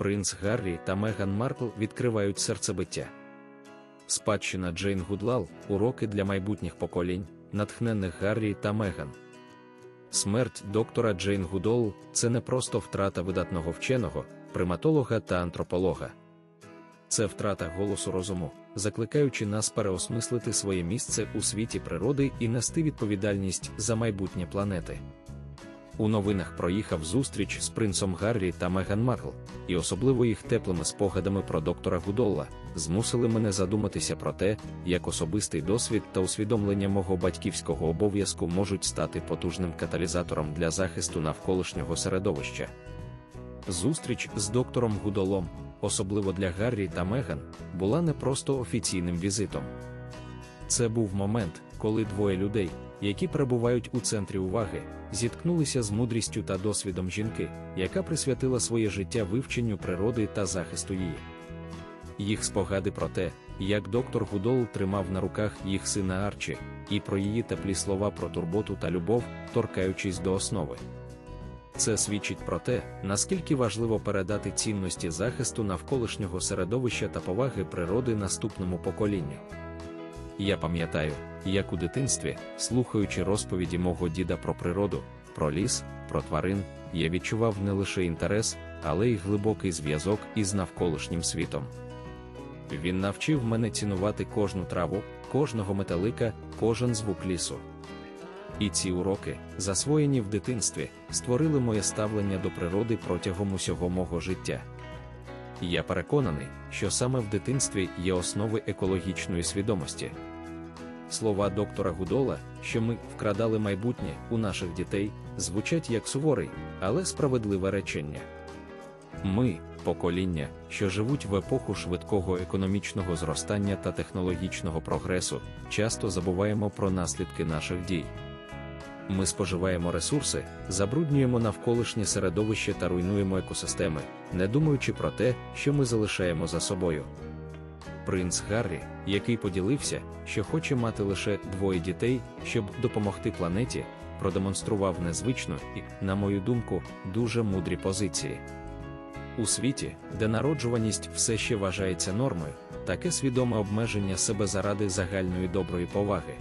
Принц Гаррі та Меган Маркл відкривають серцебиття. Спадщина Джейн Гудлал уроки для майбутніх поколінь, натхненних Гаррі та Меган. Смерть доктора Джейн Гудол це не просто втрата видатного вченого, приматолога та антрополога. Це втрата голосу розуму, закликаючи нас переосмислити своє місце у світі природи і нести відповідальність за майбутнє планети. У новинах проїхав зустріч з принцом Гаррі та Меган Маркл, і особливо їх теплими спогадами про доктора Гудолла змусили мене задуматися про те, як особистий досвід та усвідомлення мого батьківського обов'язку можуть стати потужним каталізатором для захисту навколишнього середовища. Зустріч з доктором Гудолом, особливо для Гаррі та Меган, була не просто офіційним візитом. Це був момент, коли двоє людей, які перебувають у центрі уваги, зіткнулися з мудрістю та досвідом жінки, яка присвятила своє життя вивченню природи та захисту її. Їх спогади про те, як доктор Гудол тримав на руках їх сина Арчі, і про її теплі слова про турботу та любов, торкаючись до основи. Це свідчить про те, наскільки важливо передати цінності захисту навколишнього середовища та поваги природи наступному поколінню. Я пам'ятаю, як у дитинстві, слухаючи розповіді мого діда про природу, про ліс, про тварин, я відчував не лише інтерес, але й глибокий зв'язок із навколишнім світом. Він навчив мене цінувати кожну траву, кожного металика, кожен звук лісу. І ці уроки, засвоєні в дитинстві, створили моє ставлення до природи протягом усього мого життя. Я переконаний, що саме в дитинстві є основи екологічної свідомості. Слова доктора Гудола, що ми вкрадали майбутнє у наших дітей, звучать як суворий, але справедливе речення. Ми, покоління, що живуть в епоху швидкого економічного зростання та технологічного прогресу, часто забуваємо про наслідки наших дій. Ми споживаємо ресурси, забруднюємо навколишнє середовище та руйнуємо екосистеми, не думаючи про те, що ми залишаємо за собою. Принц Гаррі, який поділився, що хоче мати лише двоє дітей, щоб допомогти планеті, продемонстрував незвичну і, на мою думку, дуже мудрі позиції. У світі, де народжуваність все ще вважається нормою, таке свідоме обмеження себе заради загальної доброї поваги.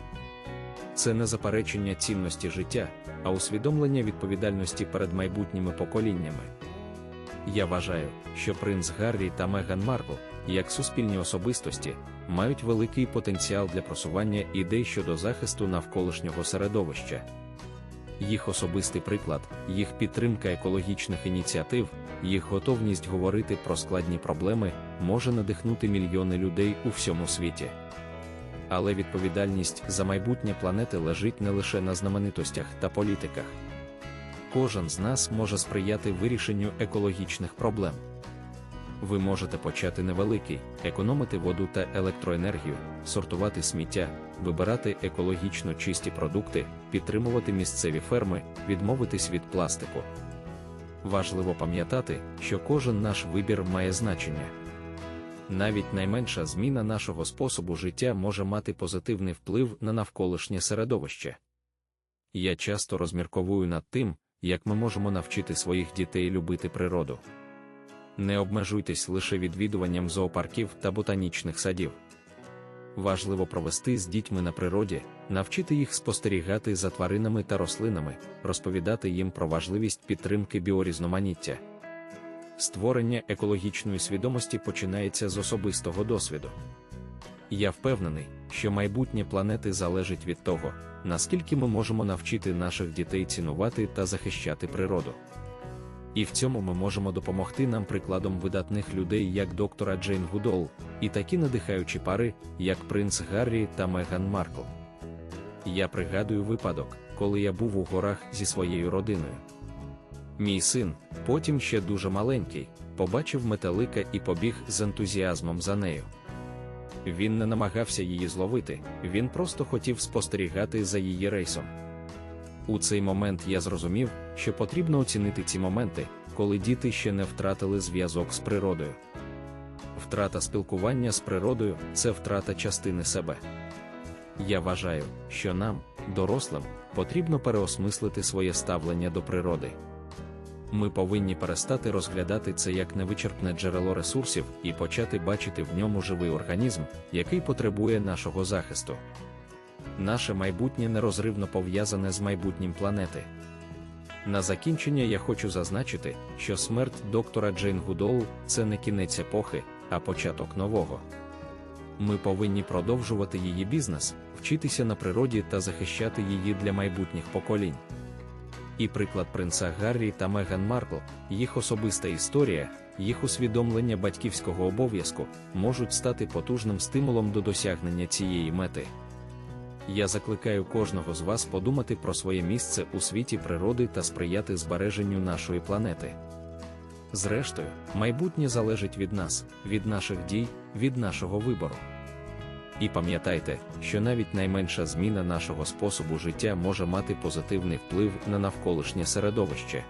Це не заперечення цінності життя, а усвідомлення відповідальності перед майбутніми поколіннями. Я вважаю, що принц Гаррі та Меган Маркл, як суспільні особистості, мають великий потенціал для просування ідей щодо захисту навколишнього середовища. Їх особистий приклад, їх підтримка екологічних ініціатив, їх готовність говорити про складні проблеми може надихнути мільйони людей у всьому світі. Але відповідальність за майбутнє планети лежить не лише на знаменитостях та політиках. Кожен з нас може сприяти вирішенню екологічних проблем. Ви можете почати невеликий, економити воду та електроенергію, сортувати сміття, вибирати екологічно чисті продукти, підтримувати місцеві ферми, відмовитись від пластику. Важливо пам'ятати, що кожен наш вибір має значення. Навіть найменша зміна нашого способу життя може мати позитивний вплив на навколишнє середовище. Я часто розмірковую над тим, як ми можемо навчити своїх дітей любити природу. Не обмежуйтесь лише відвідуванням зоопарків та ботанічних садів. Важливо провести з дітьми на природі, навчити їх спостерігати за тваринами та рослинами, розповідати їм про важливість підтримки біорізноманіття. Створення екологічної свідомості починається з особистого досвіду. Я впевнений, що майбутнє планети залежить від того, наскільки ми можемо навчити наших дітей цінувати та захищати природу. І в цьому ми можемо допомогти нам прикладом видатних людей, як доктора Джейн Гудол, і такі надихаючі пари, як принц Гаррі та Меган Маркл. Я пригадую випадок, коли я був у горах зі своєю родиною. Мій син, потім ще дуже маленький, побачив металика і побіг з ентузіазмом за нею. Він не намагався її зловити, він просто хотів спостерігати за її рейсом. У цей момент я зрозумів, що потрібно оцінити ці моменти, коли діти ще не втратили зв'язок з природою. Втрата спілкування з природою це втрата частини себе. Я вважаю, що нам, дорослим, потрібно переосмислити своє ставлення до природи. Ми повинні перестати розглядати це як невичерпне джерело ресурсів і почати бачити в ньому живий організм, який потребує нашого захисту. Наше майбутнє нерозривно пов'язане з майбутнім планети. На закінчення я хочу зазначити, що смерть доктора Джейн Гудоу це не кінець епохи, а початок нового. Ми повинні продовжувати її бізнес, вчитися на природі та захищати її для майбутніх поколінь. І приклад принца Гаррі та Меган Маркл, їх особиста історія, їх усвідомлення батьківського обов'язку можуть стати потужним стимулом до досягнення цієї мети. Я закликаю кожного з вас подумати про своє місце у світі природи та сприяти збереженню нашої планети. Зрештою, майбутнє залежить від нас, від наших дій, від нашого вибору. І пам'ятайте, що навіть найменша зміна нашого способу життя може мати позитивний вплив на навколишнє середовище.